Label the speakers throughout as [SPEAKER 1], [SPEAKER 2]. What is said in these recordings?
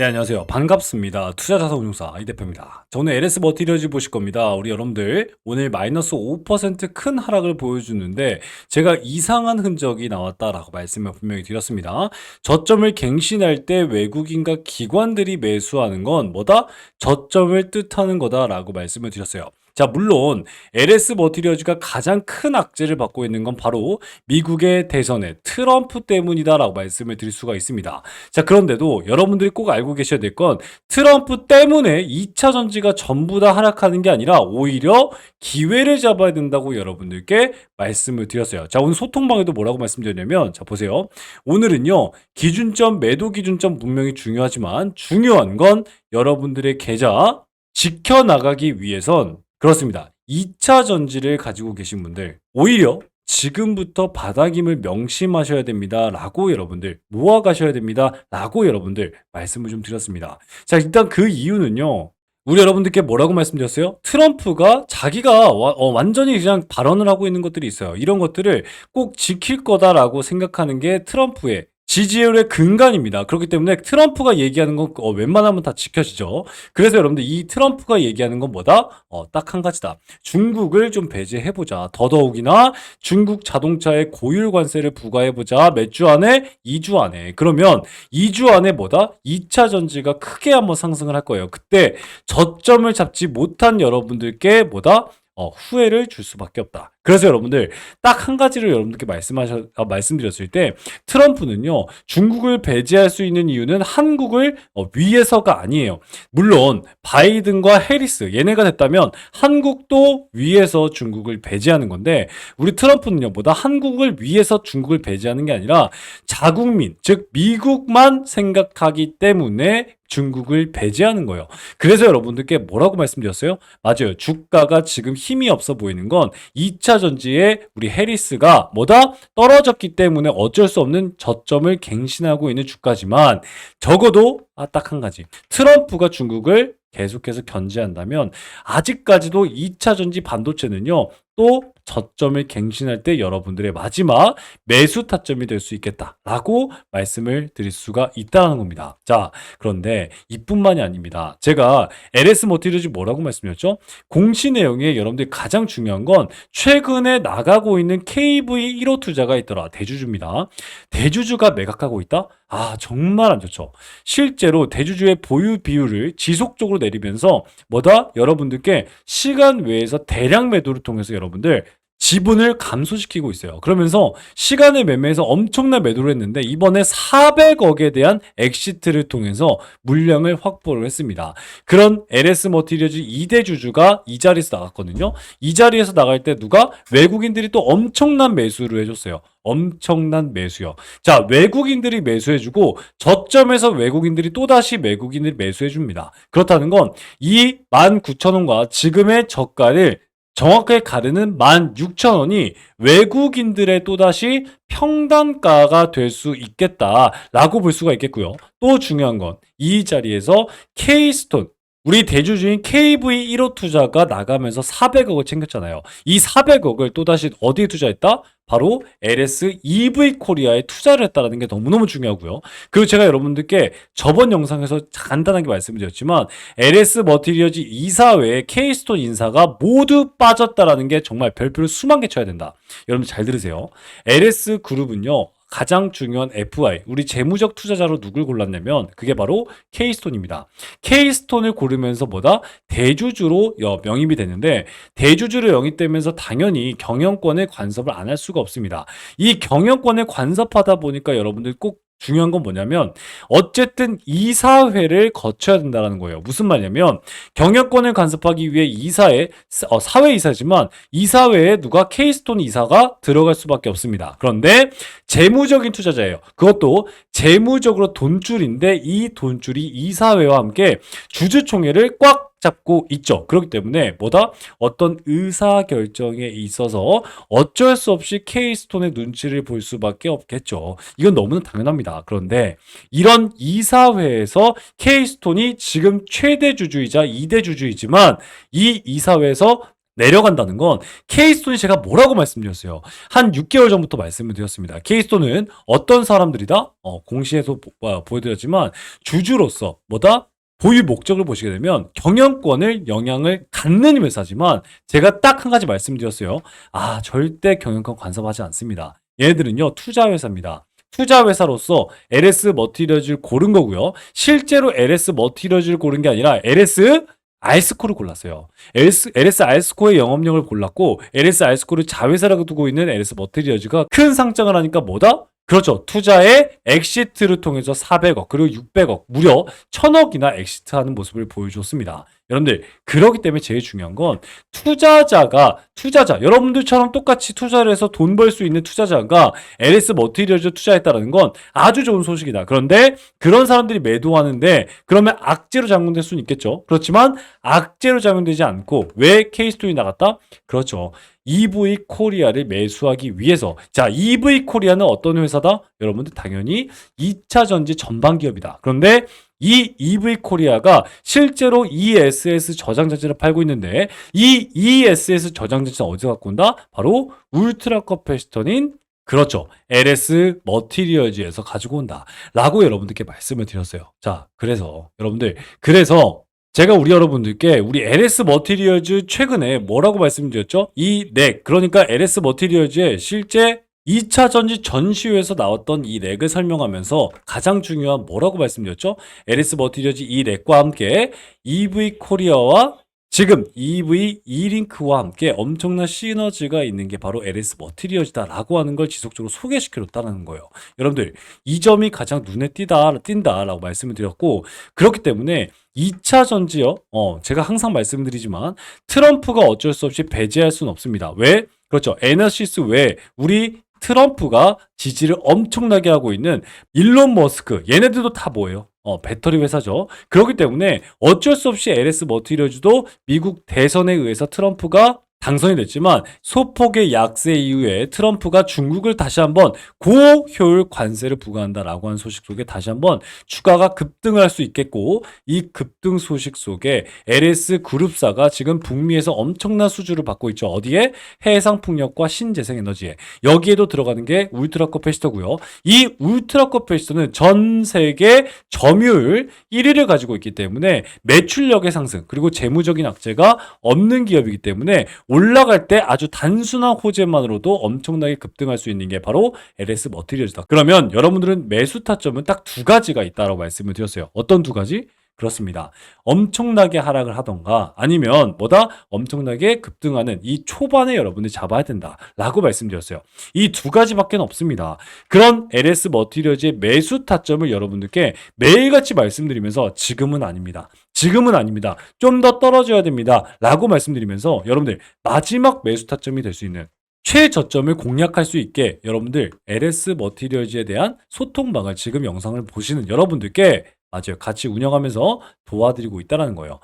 [SPEAKER 1] 네, 안녕하세요. 반갑습니다. 투자자산운용사 이 대표입니다. 저는 LS 머티리얼즈 보실 겁니다. 우리 여러분들 오늘 마이너스 5%큰 하락을 보여주는데 제가 이상한 흔적이 나왔다라고 말씀을 분명히 드렸습니다. 저점을 갱신할 때 외국인과 기관들이 매수하는 건 뭐다? 저점을 뜻하는 거다라고 말씀을 드렸어요. 자, 물론 LS 머티리얼즈가 가장 큰 악재를 받고 있는 건 바로 미국의 대선의 트럼프 때문이다라고 말씀을 드릴 수가 있습니다. 자, 그런데도 여러분들이 꼭 알고 계셔야 될 건 트럼프 때문에 2차 전지가 전부 다 하락하는 게 아니라 오히려 기회를 잡아야 된다고 여러분들께 말씀을 드렸어요. 자, 오늘 소통방에도 뭐라고 말씀드렸냐면 자, 보세요. 오늘은요. 기준점 매도 기준점 분명히 중요하지만 중요한 건 여러분들의 계좌 지켜나가기 위해선 그렇습니다. 2차 전지를 가지고 계신 분들 오히려 지금부터 바닥임을 명심하셔야 됩니다. 라고 여러분들 모아가셔야 됩니다. 라고 여러분들 말씀을 좀 드렸습니다. 자 일단 그 이유는요. 우리 여러분들께 뭐라고 말씀드렸어요? 트럼프가 자기가 와- 어, 완전히 그냥 발언을 하고 있는 것들이 있어요. 이런 것들을 꼭 지킬 거다라고 생각하는 게 트럼프의 지지율의 근간입니다. 그렇기 때문에 트럼프가 얘기하는 건 어, 웬만하면 다 지켜지죠. 그래서 여러분들 이 트럼프가 얘기하는 건 뭐다? 어, 딱 한 가지다. 중국을 좀 배제해보자. 더더욱이나 중국 자동차에 고율 관세를 부과해보자. 몇 주 안에? 2주 안에. 그러면 2주 안에 뭐다? 2차 전지가 크게 한번 상승을 할 거예요. 그때 저점을 잡지 못한 여러분들께 뭐다? 어, 후회를 줄 수밖에 없다. 그래서 여러분들 딱 한 가지를 여러분들께 말씀하셔 어, 말씀드렸을 때 트럼프는요 중국을 배제할 수 있는 이유는 한국을 어, 위해서가 아니에요. 물론 바이든과 해리스 얘네가 됐다면 한국도 위해서 중국을 배제하는 건데 우리 트럼프는요 보다 한국을 위해서 중국을 배제하는 게 아니라 자국민 즉 미국만 생각하기 때문에 중국을 배제하는 거예요. 그래서 여러분들께 뭐라고 말씀드렸어요? 맞아요. 주가가 지금 힘이 없어 보이는 건 2차 전지에 우리 해리스가 뭐다? 떨어졌기 때문에 어쩔 수 없는 저점을 갱신하고 있는 주가지만 적어도 아, 딱 한 가지. 트럼프가 중국을 계속해서 견제한다면 아직까지도 2차 전지 반도체는요. 또 저점을 갱신할 때 여러분들의 마지막 매수 타점이 될 수 있겠다라고 말씀을 드릴 수가 있다는 겁니다. 자, 그런데 이뿐만이 아닙니다. 제가 LS 머티리얼즈 뭐라고 말씀드렸죠? 공시 내용에 여러분들이 가장 중요한 건 최근에 나가고 있는 KV 1호 투자가 있더라. 대주주입니다. 대주주가 매각하고 있다? 아, 정말 안 좋죠. 실제로 대주주의 보유 비율을 지속적으로 내리면서 뭐다? 여러분들께 시간 외에서 대량 매도를 통해서 여러분들 지분을 감소시키고 있어요. 그러면서 시간을 매매해서 엄청난 매도를 했는데 이번에 400억에 대한 엑시트를 통해서 물량을 확보를 했습니다. 그런 LS 머티리얼즈 2대 주주가 이 자리에서 나갔거든요. 이 자리에서 나갈 때 누가 외국인들이 또 엄청난 매수를 해줬어요. 엄청난 매수요. 자, 외국인들이 매수해주고 저점에서 외국인들이 또다시 외국인들이 매수해줍니다. 그렇다는 건 이 19,000원과 지금의 저가를 정확하게 가르는 16,000원이 외국인들의 또다시 평단가가 될 수 있겠다라고 볼 수가 있겠고요. 또 중요한 건 이 자리에서 K스톤 우리 대주주인 KV 1호 투자가 나가면서 400억을 챙겼잖아요. 이 400억을 또다시 어디에 투자했다? 바로 LS EV 코리아에 투자를 했다는 게 너무너무 중요하고요. 그리고 제가 여러분들께 저번 영상에서 간단하게 말씀드렸지만 LS 머티리얼즈 이사 외에 K스톤 인사가 모두 빠졌다라는 게 정말 별표를 수만 개 쳐야 된다. 여러분 잘 들으세요. LS 그룹은요. 가장 중요한 FI, 우리 재무적 투자자로 누굴 골랐냐면 그게 바로 K스톤입니다. K스톤을 고르면서 뭐다? 대주주로 여- 영입이 되는데 대주주로 영입되면서 당연히 경영권에 간섭을 안 할 수가 없습니다. 이 경영권에 간섭하다 보니까 여러분들 꼭 중요한 건 뭐냐면 어쨌든 이사회를 거쳐야 된다는 거예요. 무슨 말이냐면 경영권을 간섭하기 위해 이사회 어, 사회 이사지만 이사회에 누가 케이스톤 이사가 들어갈 수밖에 없습니다. 그런데 재무적인 투자자예요. 그것도 재무적으로 돈줄인데 이 돈줄이 이사회와 함께 주주총회를 꽉 잡고 있죠. 그렇기 때문에 뭐다? 어떤 의사 결정에 있어서 어쩔 수 없이 케이스톤의 눈치를 볼 수밖에 없겠죠. 이건 너무나 당연합니다. 그런데 이런 이사회에서 케이스톤이 지금 최대 주주이자 2대 주주이지만 이 이사회에서 내려간다는 건 케이스톤이 제가 뭐라고 말씀드렸어요. 한 6개월 전부터 말씀을 드렸습니다. 케이스톤은 어떤 사람들이다? 어, 공시에서 보, 어, 보여드렸지만 주주로서 뭐다? 보유 목적을 보시게 되면 경영권을 영향을 갖는 회사지만 제가 딱 한 가지 말씀드렸어요. 아, 절대 경영권 간섭하지 않습니다. 얘네들은요, 투자 회사입니다. 투자 회사로서 LS 머티리얼즈를 고른 거고요. 실제로 LS 머티리얼즈를 고른 게 아니라 LS 알스코를 골랐어요. LS, LS 알스코의 영업력을 골랐고 LS 알스코를 자회사라고 두고 있는 LS 머티리얼즈가 큰 상장을 하니까 뭐다? 그렇죠. 투자의 엑시트를 통해서 400억 그리고 600억 무려 1000억이나 엑시트하는 모습을 보여줬습니다. 여러분들 그렇기 때문에 제일 중요한 건 투자자가 투자자 여러분들처럼 똑같이 투자를 해서 돈 벌 수 있는 투자자가 LS 머티리얼즈 투자했다는 건 아주 좋은 소식이다. 그런데 그런 사람들이 매도하는데 그러면 악재로 작용될 수는 있겠죠. 그렇지만 악재로 작용되지 않고 왜 케이스톤이 나갔다? 그렇죠. EV 코리아를 매수하기 위해서 자 EV 코리아는 어떤 회사다? 여러분들 당연히 2차 전지 전방 기업이다. 그런데 이 EV 코리아가 실제로 ESS 저장전지를 팔고 있는데 이 ESS 저장전지는 어디서 갖고 온다? 바로 울트라 커패시턴인 그렇죠. LS 머티리얼즈에서 가지고 온다. 라고 여러분들께 말씀을 드렸어요. 자, 그래서 여러분들, 그래서 제가 우리 여러분들께 우리 LS 머티리얼즈 최근에 뭐라고 말씀드렸죠? 이 렉, 그러니까 LS 머티리얼즈의 실제 2차 전지 전시회에서 나왔던 이 렉을 설명하면서 가장 중요한 뭐라고 말씀드렸죠? LS 머티리얼즈 이 렉과 함께 EV 코리아와 지금 EV 이링크와 함께 엄청난 시너지가 있는 게 바로 LS 머티리얼즈다라고 하는 걸 지속적으로 소개시켜줬다는 거예요. 여러분들 이 점이 가장 눈에 띄다 띈다라고 말씀을 드렸고 그렇기 때문에 2차 전지요. 어, 제가 항상 말씀드리지만 트럼프가 어쩔 수 없이 배제할 수는 없습니다. 왜? 그렇죠. 에너시스 외에 우리 트럼프가 지지를 엄청나게 하고 있는 일론 머스크 얘네들도 다 뭐예요? 어, 배터리 회사죠. 그렇기 때문에 어쩔 수 없이 LS 머티리얼즈도 미국 대선에 의해서 트럼프가 당선이 됐지만 소폭의 약세 이후에 트럼프가 중국을 다시 한번 고효율 관세를 부과한다라고 하는 소식 속에 다시 한번 주가가 급등을 할수 있겠고 이 급등 소식 속에 LS 그룹사가 지금 북미에서 엄청난 수주를 받고 있죠. 어디에? 해상풍력과 신재생에너지에. 여기에도 들어가는 게 울트라 커패시터고요. 이 울트라 커패시터는 전 세계 점유율 1위를 가지고 있기 때문에 매출력의 상승 그리고 재무적인 악재가 없는 기업이기 때문에 올라갈 때 아주 단순한 호재만으로도 엄청나게 급등할 수 있는 게 바로 LS 머티리얼즈다. 그러면 여러분들은 매수 타점은 딱 두 가지가 있다라고 말씀을 드렸어요. 어떤 두 가지? 그렇습니다. 엄청나게 하락을 하던가 아니면 뭐다 엄청나게 급등하는 이 초반에 여러분들이 잡아야 된다라고 말씀드렸어요. 이 두 가지밖에 없습니다. 그런 LS 머티리얼즈의 매수 타점을 여러분들께 매일같이 말씀드리면서 지금은 아닙니다. 지금은 아닙니다. 좀 더 떨어져야 됩니다. 라고 말씀드리면서 여러분들 마지막 매수 타점이 될 수 있는 최저점을 공략할 수 있게 여러분들 LS 머티리얼즈에 대한 소통방을 지금 영상을 보시는 여러분들께 맞아요. 같이 운영하면서 도와드리고 있다는 거예요.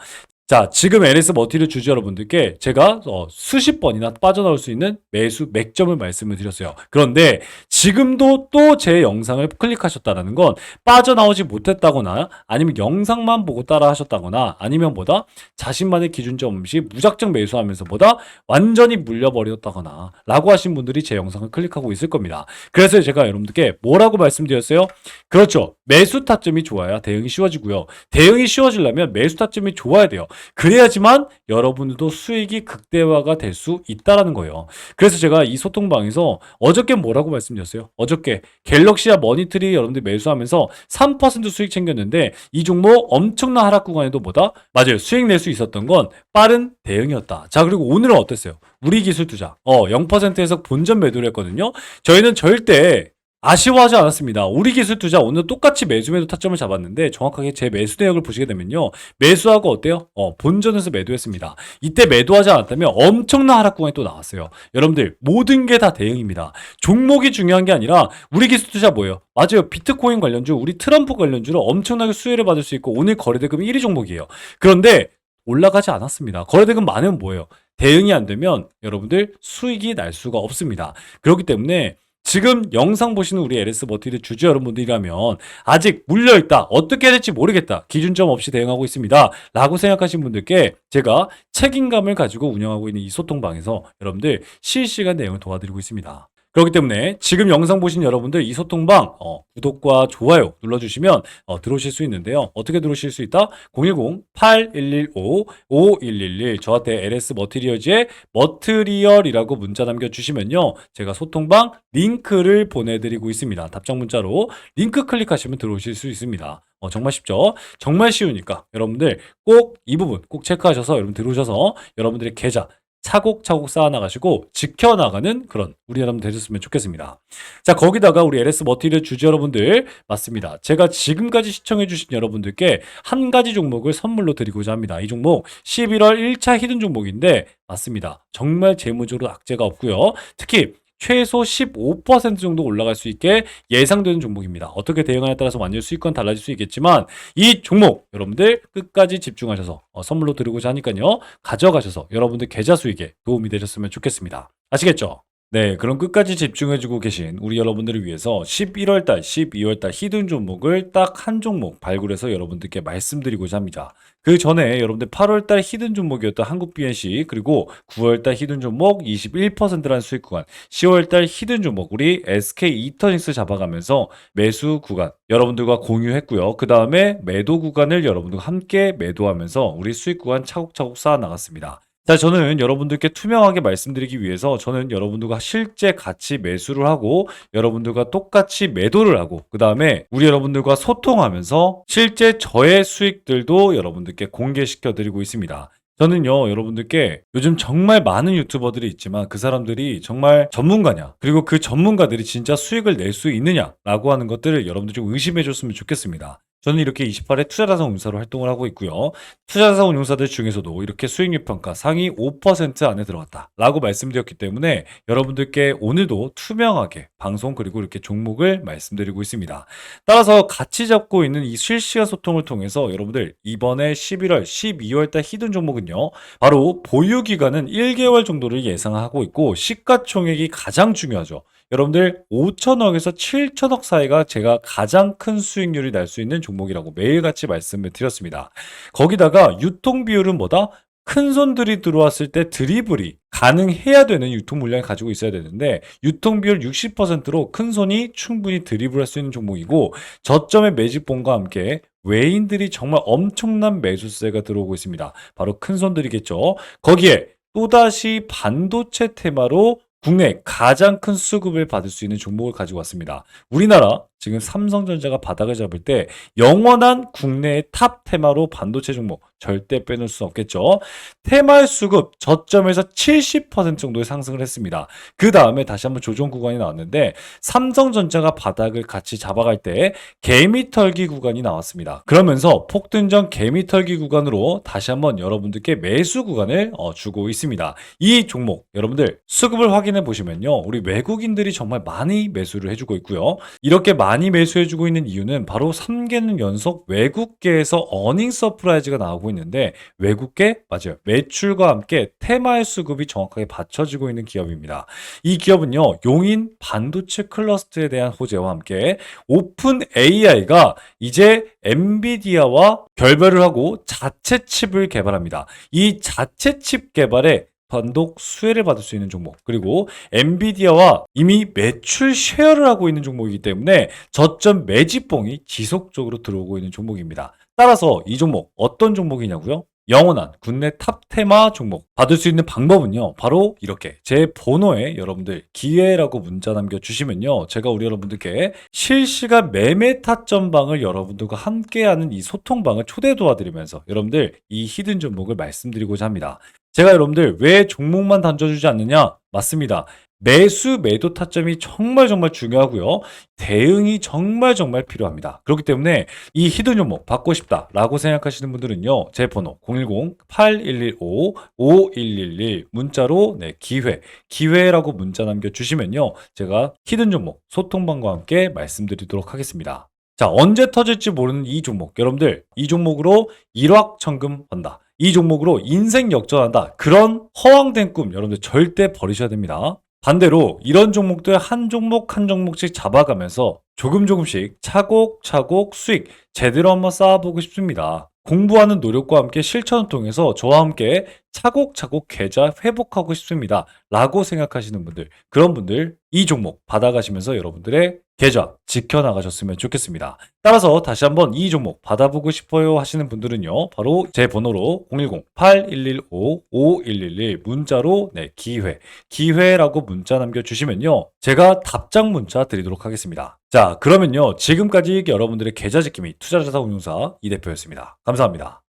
[SPEAKER 1] 자, 지금 LS 머티리얼 주주 여러분들께 제가 어, 수십 번이나 빠져나올 수 있는 매수 맥점을 말씀을 드렸어요. 그런데 지금도 또 제 영상을 클릭하셨다는 건 빠져나오지 못했다거나 아니면 영상만 보고 따라 하셨다거나 아니면 뭐다 자신만의 기준점 없이 무작정 매수하면서 뭐다 완전히 물려버렸다거나 라고 하신 분들이 제 영상을 클릭하고 있을 겁니다. 그래서 제가 여러분들께 뭐라고 말씀드렸어요? 그렇죠. 매수 타점이 좋아야 대응이 쉬워지고요. 대응이 쉬워지려면 매수 타점이 좋아야 돼요. 그래야지만 여러분들도 수익이 극대화가 될 수 있다라는 거예요. 그래서 제가 이 소통방에서 어저께 뭐라고 말씀드렸어요? 어저께 갤럭시와 머니트리 여러분들 매수하면서 3% 수익 챙겼는데 이 종목 엄청난 하락 구간에도 뭐다? 맞아요. 수익 낼 수 있었던 건 빠른 대응이었다. 자, 그리고 오늘은 어땠어요? 우리 기술 투자. 어, 0%에서 본전 매도를 했거든요. 저희는 절대 아쉬워하지 않았습니다. 우리 기술 투자 오늘 똑같이 매수 매도 타점을 잡았는데 정확하게 제 매수 내역을 보시게 되면요. 매수하고 어때요? 어, 본전에서 매도했습니다. 이때 매도하지 않았다면 엄청난 하락 구간이 또 나왔어요. 여러분들 모든 게 다 대응입니다. 종목이 중요한 게 아니라 우리 기술 투자 뭐예요? 맞아요. 비트코인 관련주, 우리 트럼프 관련주로 엄청나게 수혜를 받을 수 있고 오늘 거래대금 1위 종목이에요. 그런데 올라가지 않았습니다. 거래대금 많으면 뭐예요? 대응이 안 되면 여러분들 수익이 날 수가 없습니다. 그렇기 때문에 지금 영상 보시는 우리 LS 버티드 주주 여러분들이라면 아직 물려있다. 어떻게 해야 될지 모르겠다. 기준점 없이 대응하고 있습니다. 라고 생각하신 분들께 제가 책임감을 가지고 운영하고 있는 이 소통방에서 여러분들 실시간 내용을 도와드리고 있습니다. 그렇기 때문에 지금 영상 보신 여러분들 이 소통방 어, 구독과 좋아요 눌러주시면 어, 들어오실 수 있는데요. 어떻게 들어오실 수 있다? 010-8115-5111 저한테 LS 머티리얼즈의 머트리얼이라고 문자 남겨주시면요. 제가 소통방 링크를 보내드리고 있습니다. 답장 문자로 링크 클릭하시면 들어오실 수 있습니다. 어, 정말 쉽죠? 정말 쉬우니까 여러분들 꼭 이 부분 꼭 체크하셔서 여러분 들어오셔서 여러분들의 계좌 차곡차곡 쌓아나가시고 지켜나가는 그런 우리 여러분 되셨으면 좋겠습니다. 자, 거기다가 우리 LS 머티리얼 주주 여러분들 맞습니다. 제가 지금까지 시청해주신 여러분들께 한 가지 종목을 선물로 드리고자 합니다. 이 종목 11월 1차 히든 종목인데 맞습니다. 정말 재무적으로 악재가 없고요. 특히 최소 15% 정도 올라갈 수 있게 예상되는 종목입니다. 어떻게 대응하냐에 따라서 완전 수익권 달라질 수 있겠지만 이 종목 여러분들 끝까지 집중하셔서 어, 선물로 드리고자 하니까요. 가져가셔서 여러분들 계좌 수익에 도움이 되셨으면 좋겠습니다. 아시겠죠? 네, 그럼 끝까지 집중해주고 계신 우리 여러분들을 위해서 11월달, 12월달 히든 종목을 딱 한 종목 발굴해서 여러분들께 말씀드리고자 합니다. 그 전에 여러분들 8월달 히든 종목이었던 한국 BNC 그리고 9월달 히든 종목 21%라는 수익 구간 10월달 히든 종목 우리 SK 이터닉스 잡아가면서 매수 구간 여러분들과 공유했고요. 그 다음에 매도 구간을 여러분들과 함께 매도하면서 우리 수익 구간 차곡차곡 쌓아 나갔습니다. 자, 저는 여러분들께 투명하게 말씀드리기 위해서 저는 여러분들과 실제 같이 매수를 하고 여러분들과 똑같이 매도를 하고 그 다음에 우리 여러분들과 소통하면서 실제 저의 수익들도 여러분들께 공개시켜 드리고 있습니다. 저는요, 여러분들께 요즘 정말 많은 유튜버들이 있지만 그 사람들이 정말 전문가냐, 그리고 그 전문가들이 진짜 수익을 낼 수 있느냐라고 하는 것들을 여러분들 좀 의심해 줬으면 좋겠습니다. 저는 이렇게 28회 투자자산 운사로 활동을 하고 있고요. 투자자산 운용사들 중에서도 이렇게 수익률 평가 상위 5% 안에 들어갔다. 라고 말씀드렸기 때문에 여러분들께 오늘도 투명하게 방송 그리고 이렇게 종목을 말씀드리고 있습니다. 따라서 같이 잡고 있는 이 실시간 소통을 통해서 여러분들 이번에 11월, 12월 달 히든 종목은요. 바로 보유 기간은 1개월 정도를 예상하고 있고 시가총액이 가장 중요하죠. 여러분들 5천억에서 7천억 사이가 제가 가장 큰 수익률이 날 수 있는 종목이라고 매일같이 말씀을 드렸습니다. 거기다가 유통 비율은 뭐다? 큰 손들이 들어왔을 때 드리블이 가능해야 되는 유통 물량을 가지고 있어야 되는데 유통 비율 60%로 큰 손이 충분히 드리블할 수 있는 종목이고 저점의 매집봉과 함께 외인들이 정말 엄청난 매수세가 들어오고 있습니다. 바로 큰 손들이겠죠. 거기에 또다시 반도체 테마로 국내 가장 큰 수급을 받을 수 있는 종목을 가지고 왔습니다. 우리나라 지금 삼성전자가 바닥을 잡을 때 영원한 국내의 탑 테마로 반도체 종목 절대 빼놓을 수 없겠죠. 테마의 수급 저점에서 70% 정도의 상승을 했습니다. 그 다음에 다시 한번 조정 구간이 나왔는데 삼성전자가 바닥을 같이 잡아갈 때 개미털기 구간이 나왔습니다. 그러면서 폭등전 개미털기 구간으로 다시 한번 여러분들께 매수 구간을 어, 주고 있습니다. 이 종목 여러분들 수급을 확인해 보시면요. 우리 외국인들이 정말 많이 매수를 해주고 있고요. 이렇게 많이 매수해주고 있는 이유는 바로 3개는 연속 외국계에서 어닝 서프라이즈가 나오고 있는데 외국계 맞아요. 매출과 함께 테마의 수급이 정확하게 받쳐지고 있는 기업입니다. 이 기업은요. 용인 반도체 클러스터에 대한 호재와 함께 오픈 AI가 이제 엔비디아와 결별을 하고 자체 칩을 개발합니다. 이 자체 칩 개발에 단독 수혜를 받을 수 있는 종목 그리고 엔비디아와 이미 매출 쉐어를 하고 있는 종목이기 때문에 저점 매집봉이 지속적으로 들어오고 있는 종목입니다. 따라서 이 종목 어떤 종목이냐고요? 영원한 국내 탑 테마 종목. 받을 수 있는 방법은요 바로 이렇게 제 번호에 여러분들 기회라고 문자 남겨주시면요 제가 우리 여러분들께 실시간 매매 타점방을 여러분들과 함께하는 이 소통방을 초대 도와드리면서 여러분들 이 히든 종목을 말씀드리고자 합니다. 제가 여러분들 왜 종목만 던져주지 않느냐? 맞습니다 매수 매도 타점이 정말 정말 중요하고요. 대응이 정말 정말 필요합니다. 그렇기 때문에 이 히든 종목 받고 싶다라고 생각하시는 분들은요. 제 번호 010-8115-5111 문자로 네, 기회, 기회라고 문자 남겨 주시면요. 제가 히든 종목 소통방과 함께 말씀드리도록 하겠습니다. 자, 언제 터질지 모르는 이 종목. 여러분들, 이 종목으로 일확천금 번다. 이 종목으로 인생 역전한다. 그런 허황된 꿈 여러분들 절대 버리셔야 됩니다. 반대로 이런 종목들 한 종목 한 종목씩 잡아가면서 조금 조금씩 차곡차곡 수익 제대로 한번 쌓아보고 싶습니다. 공부하는 노력과 함께 실천을 통해서 저와 함께 차곡차곡 계좌 회복하고 싶습니다. 라고 생각하시는 분들, 그런 분들 이 종목 받아가시면서 여러분들의 계좌 지켜나가셨으면 좋겠습니다. 따라서 다시 한번 이 종목 받아보고 싶어요 하시는 분들은요, 바로 제 번호로 010-8115-5111 문자로 네, 기회, 기회라고 문자 남겨주시면요, 제가 답장 문자 드리도록 하겠습니다. 자, 그러면요, 지금까지 여러분들의 계좌 지킴이 투자자산 운용사 이 대표였습니다. 감사합니다.